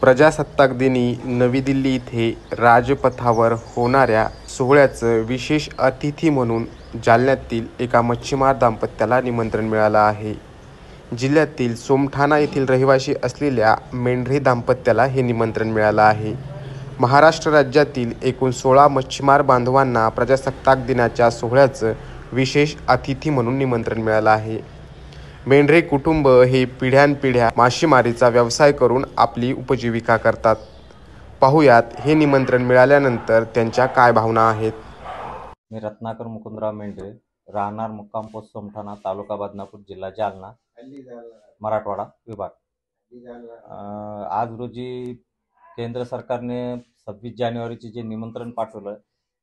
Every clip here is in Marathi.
प्रजासत्ताक दिनी नवी दिल्ली इथे राजपथावर होणाऱ्या सोहळ्याचं विशेष अतिथी म्हणून जालन्यातील एका मच्छीमार दाम्पत्याला निमंत्रण मिळालं आहे. जिल्ह्यातील सोमठाणा येथील रहिवासी असलेल्या मेंढरे दाम्पत्याला हे निमंत्रण मिळालं आहे. महाराष्ट्र राज्यातील एकूण सोळा मच्छीमार बांधवांना प्रजासत्ताक दिनाच्या सोहळ्याचं विशेष अतिथी म्हणून निमंत्रण मिळालं आहे. मेंढरे कुटुंब हे पिढ्यानपिढ्या मासेमारीचा व्यवसाय करून आपली उपजीविका करतात. पाहुयात हे निमंत्रण मिळाल्यानंतर त्यांच्या काय भावना आहेत? मी रत्नाकर मुकुंदराव मेंढरे राहणार मुक्काम पोस्ट सोमठाणा तालुका बदनापूर जिल्हा जालना मराठवाडा विभाग. अं, आज रोजी केंद्र सरकारने सव्वीस जानेवारीचे जे निमंत्रण पाठवलं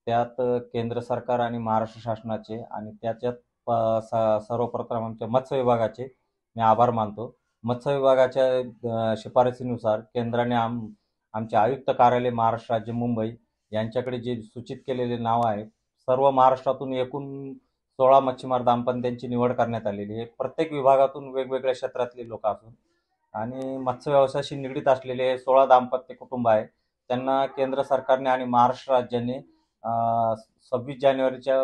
त्यात केंद्र सरकार आणि महाराष्ट्र शासनाचे आणि त्याच्यात सर्वप्रथम आमच्या मत्स्य विभागाचे मी आभार मानतो. मत्स्य विभागाच्या शिफारसीनुसार केंद्राने आम आमचे आयुक्त कार्यालय महाराष्ट्र राज्य मुंबई यांच्याकडे जे सूचित केलेले नाव आहे सर्व महाराष्ट्रातून एकूण सोळा मच्छीमार दाम्पत्यांची निवड करण्यात आलेली आहे. प्रत्येक विभागातून वेगवेगळ्या क्षेत्रातले लोक असून आणि मत्स्य व्यवसायाशी निगडीत असलेले सोळा दाम्पत्य कुटुंब आहे. त्यांना केंद्र सरकारने आणि महाराष्ट्र राज्याने सव्वीस जानेवारीच्या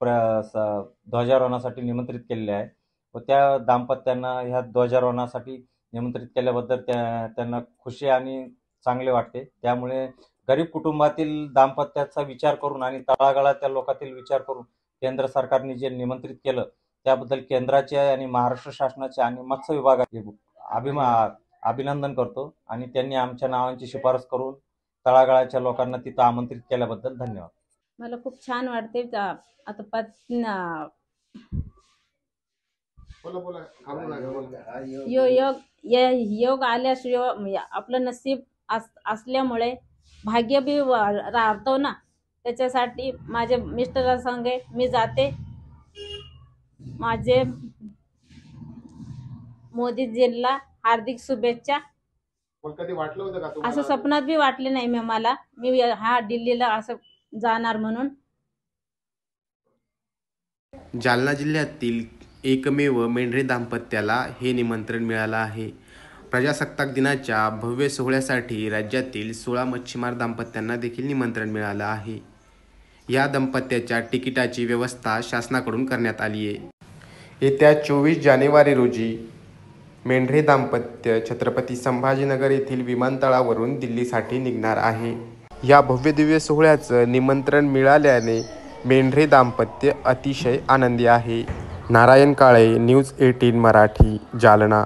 प्र स- ध्वजारोहणासाठी निमंत्रित केलेले आहे. व त्या दाम्पत्यांना ह्या ध्वजारोहणासाठी निमंत्रित केल्याबद्दल त्या त्यांना खुशी आणि चांगले वाटते. त्यामुळे गरीब कुटुंबातील दाम्पत्याचा विचार करून आणि तळागाळातील लोकातील विचार करून केंद्र सरकारने जे निमंत्रित केलं त्याबद्दल केंद्राचे आणि महाराष्ट्र शासनाचे आणि मत्स्य विभागाचे अभिमा अभिनंदन करतो आणि त्यांनी आमच्या नावांची शिफारस करून तळागाळाच्या लोकांना तिथं आमंत्रित केल्याबद्दल धन्यवाद. मला खूप छान वाटते आता ना- यो योग य- योग आल्यास यो म्हणजे आपलं नसीब अस असल्यामुळे भाग्य बी राहतो ना. त्याच्यासाठी माझे मिस्टरा संगे मी जाते. माझे मोदीजींना हार्दिक शुभेच्छा. पण कधी वाटलं होतं का असं स्वप्नात बी वाटले नाही मी मला. मी हा दिल्लीला असं जाणार म्हणून? जालना जिल्ह्यातील एकमेव मेंढरे दाम्पत्याला हे निमंत्रण मिळालं आहे. प्रजासत्ताक दिनाच्या भव्य सोहळ्यासाठी राज्यातील सोळा मच्छीमार दाम्पत्यांना देखील निमंत्रण मिळालं आहे. या दाम्पत्याच्या तिकिटाची व्यवस्था शासनाकडून करण्यात आली आहे. येत्या चोवीस जानेवारी रोजी मेंढरे दाम्पत्य छत्रपती संभाजीनगर येथील विमानतळावरून दिल्लीसाठी निघणार आहे. या भव्यदिव्य सोहळ्याचं निमंत्रण मिळाल्याने मेंढरे दाम्पत्य अतिशय आनंदी आहे. Narayan Kale news eighteen Marathi Jalna.